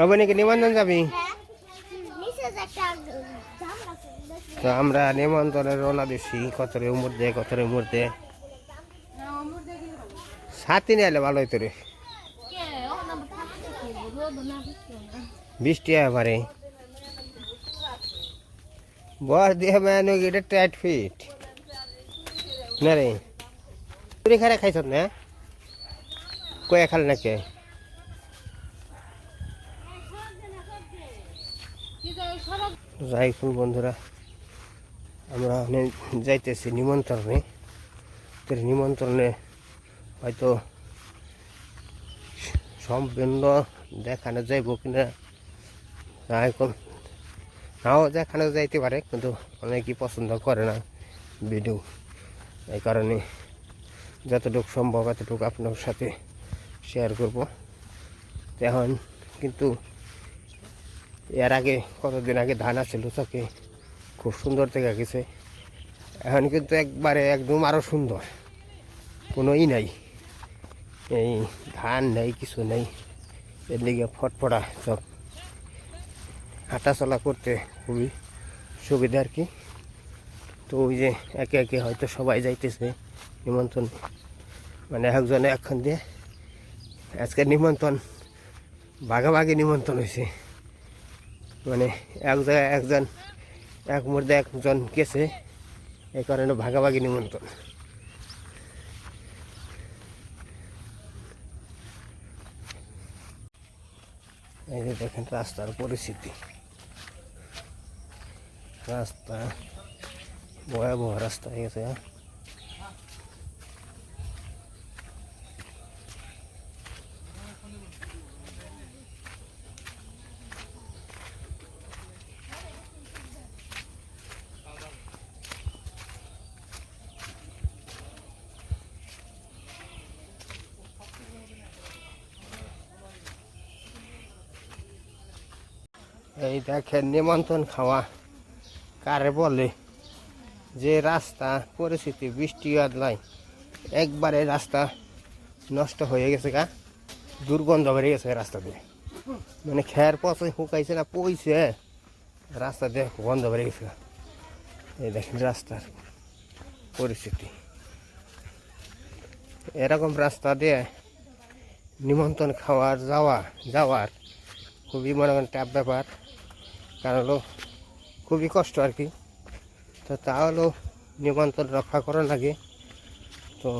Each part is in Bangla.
হবে নাকি নিমন্ত্রণ যাবি। তো আমরা নিমন্ত্রণে রওনা দিচ্ছি কতরে উমর দে কতরে উমর দে সাথে নিয়ে এলে ভালো হইতো রে। বৃষ্টি এবারে বস দিয়ে মানে এটা টাইট ফিট না রে। তুই খারে খাইছ না? কয়ে খাল নাকি? ফুল বন্ধুরা, আমরা যাইতেছি নিমন্ত্রণে। তো নিমন্ত্রণে হয়তো সম্পূর্ণ দেখানো যাইব কিনা এখন, নাও দেখানো যাইতে পারে, কিন্তু অনেকেই পছন্দ করে না ভিডিও। এই কারণে যতটুকু সম্ভব এতটুকু আপনার সাথে শেয়ার করব। এখন কিন্তু এর আগে কতদিন আগে ধান আছিল চকে, খুব সুন্দর থেকে গেছে। এখন কিন্তু একবারে একদম আরও সুন্দর। কোনো ই নাই। এই ধান নেই, কিছু নেই। এর দিকে ফটফটা সব হাঁটাচলা করতে খুবই সুবিধা আর কি। তো ওই যে একে একে হয়তো সবাই যাইতেছে, নিমন্ত্রণ। মানে একজনে এখন দিয়ে আজকে নিমন্ত্রণ, ভাগাভাগি নিমন্ত্রণ হয়েছে মানে এক জায়গায় একজন, এক মুহূর্তে একজন গেছে। এই কারণে ভাগাভাগি নিমন্ত্রণ। এই যে দেখেন রাস্তার পরিস্থিতি। রাস্তা ভয়াবহ রাস্তা হয়ে গেছে এই দেখেন, নিমন্ত্রণ খাওয়া কারে বলে? যে রাস্তা পরিস্থিতি, বৃষ্টি নাই, একবারে রাস্তা নষ্ট হয়ে গেছে গা। দুর্গন্ধ বেড়ে গেছে রাস্তা দিয়ে। মানে খেয়ার পচে শুকাইছে না, পইছে রাস্তা দিয়ে গন্ধ বেড়ে গেছে এই দেখেন রাস্তার পরিস্থিতি। এরকম রাস্তা দিয়ে নিমন্ত্রণ খাওয়ার, যাওয়া, যাওয়ার খুবই মনে করেন ট্যাপ ব্যাপার। কারণ হলো খুবই কষ্ট আর কি। তো তাহলেও নিমন্ত্রণ রক্ষা করা লাগে। তো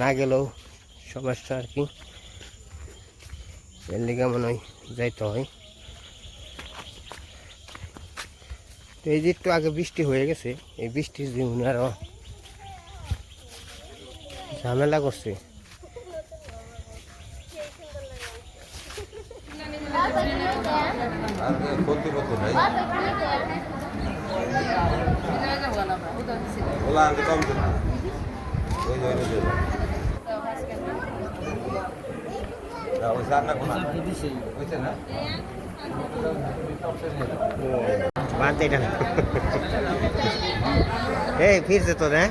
না গেলেও সমস্যা আর কি। এর লিগে মনে হয় যাইতে হয়। তো এই যে একটু আগে বৃষ্টি হয়ে গেছে, এই বৃষ্টির দিন আরও ঝামেলা করছে। ক্ষতি করতে নাই ওলা আনতে কম দিন ওই যে ওই ওই সার না কোনা? হয়েছে না? বাদ এটা এই ফিরছে তো হ্যাঁ?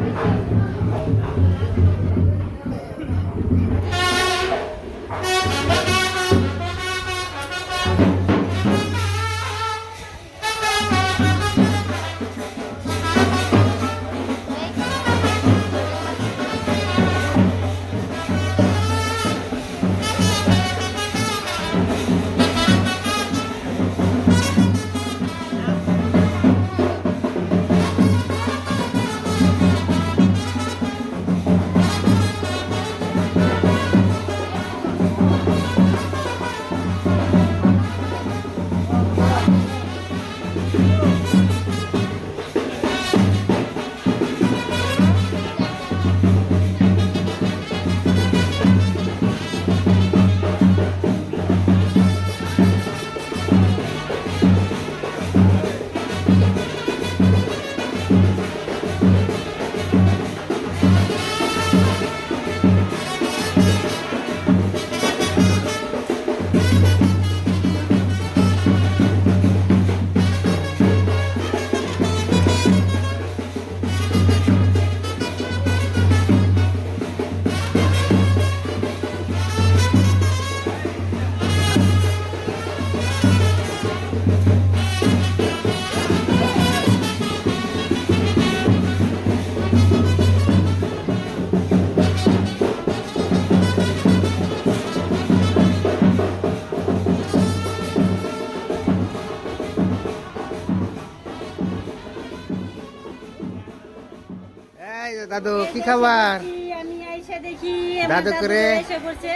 দাদু, কি খাবার? আমি আইসা দেখি দাদু করে। এসে পড়ছে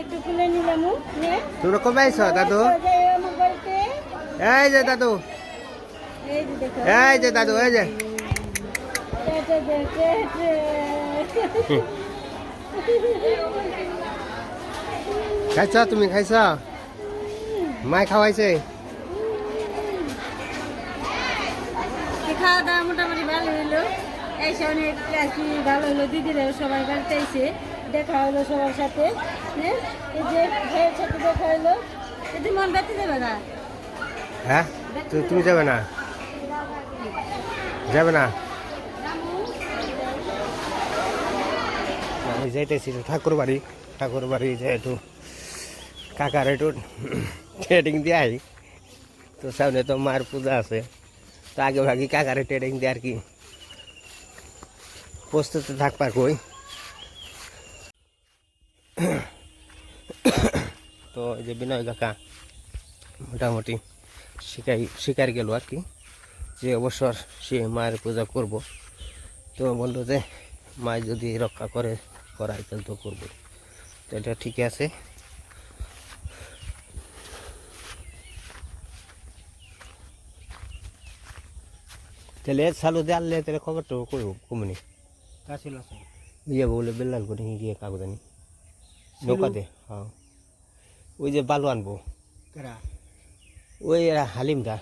একটু নিলাম তোমরা কবে আইছো, দাদু? এই যে দাদু। এই যে দাদু, এই যে। খাইছ তুমি, খাইছ? মাই খাওয়াইছে। মোটামুটি ভালো হইল। কি ভালো হলো, দিদিরাও সবাই বাড়িতে এসে দেখা হলো সবার সাথে। নে? এই যে ভাইয়ের সাথে দেখা হলো। মন যাবে না? হ্যাঁ? তুমি যাবে না? যাবে না? আমি যাইতেছি ঠাকুর বাড়ি। ঠাকুর বাড়ি কাকার একটু ট্রেডিং দিয়ে তো সামনে তো মায়ের পূজা আছে। তো আগে ভাগে কাকারে ট্রেডিং দিয়ে আর কি প্রস্তুত থাকবার কই। তো এই যে বিনয় কাকা, মোটামুটি শিখাই শিকার গেল আর কি, যে অবসর সে মায়ের পূজা করব। তো বলল যে, মায় যদি রক্ষা করে করাই তাহলে তো করব। তো এটা ঠিক আছে। তাহলে দিয়ে আনলে তাহলে খবরটা কমনি ইয়ে বলে বেল্লাল করে গিয়ে কাগজ আনি। নৌকাতে হ্যাঁ। ওই যে বালু আনব। ওই এরা হালিমটা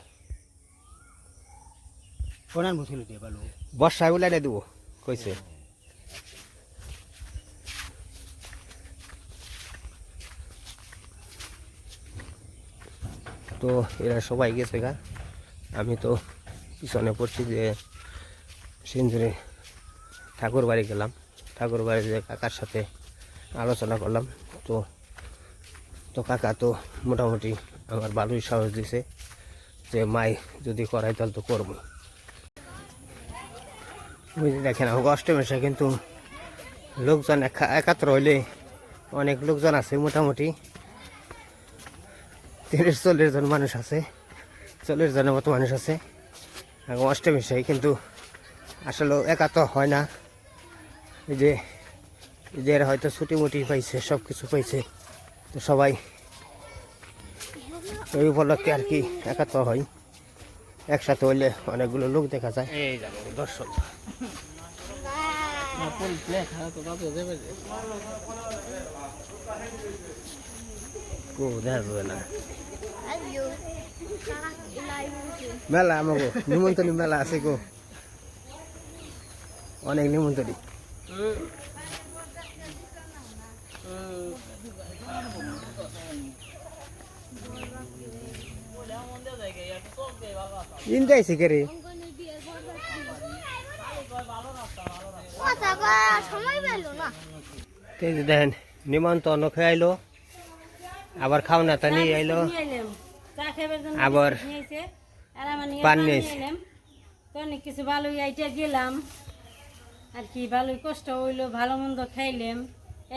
কোনান বসিল দিয়ে ভালো বর্ষায় উলাই দেবো কইছে। তো এরা সবাই গেছে গা। আমি তো পিছনে পড়ছি যে সিন্দুরে ঠাকুর বাড়ি গেলাম। ঠাকুর বাড়ি যে কাকার সাথে আলোচনা করলাম, তো তো কাকা তো মোটামুটি আমার ভালোই সাহস দিছে যে, মাই, যদি করাই তাহলে তো করব। যে দেখেন, আমাকে অষ্টমেশে কিন্তু লোকজন একা- একাত্র হইলে অনেক লোকজন আছে মোটামুটি। তিরিশ, চল্লিশ জন মানুষ আছে, চল্লিশ জনের মতো মানুষ আছে। এখন অষ্টমেশাই কিন্তু আসলে একাত্র হয় না। এই যে এদের হয়তো ছুটি মুটি পাইছে সব কিছু পাইছে। তো সবাই ওই উপলক্ষে আর কি একাত্র হয় একসাথে হইলে অনেকগুলো লোক দেখা যায়। এই দর্শক। হচ্ছে মেলা আমাকে নিমন্ত্রণী মেলা আছে গো। অনেক নিমন্ত্রণী। এই যে দেখেন নিমন্ত্রণ খেয়ে আইলো আবার খাওনা তা নিয়ে আইলো আবার পান পান নিয়ে নিয়ে এসে। এলাম। তো অনেক কিছু ভালোই আইটা গেলাম আর কি, ভালোই কষ্ট হইল, ভালো মন্দ খাইলাম।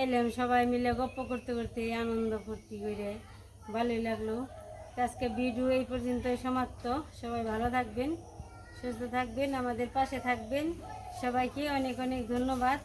এলাম সবাই মিলে গপ্প করতে করতে আনন্দ ফুর্তি করে ভালোই লাগল। আজকে ভিডিও এই পর্যন্তই সমাপ্ত। সবাই ভালো থাকবেন, সুস্থ থাকবেন, আমাদের পাশে থাকবেন। সবাইকে অনেক অনেক ধন্যবাদ।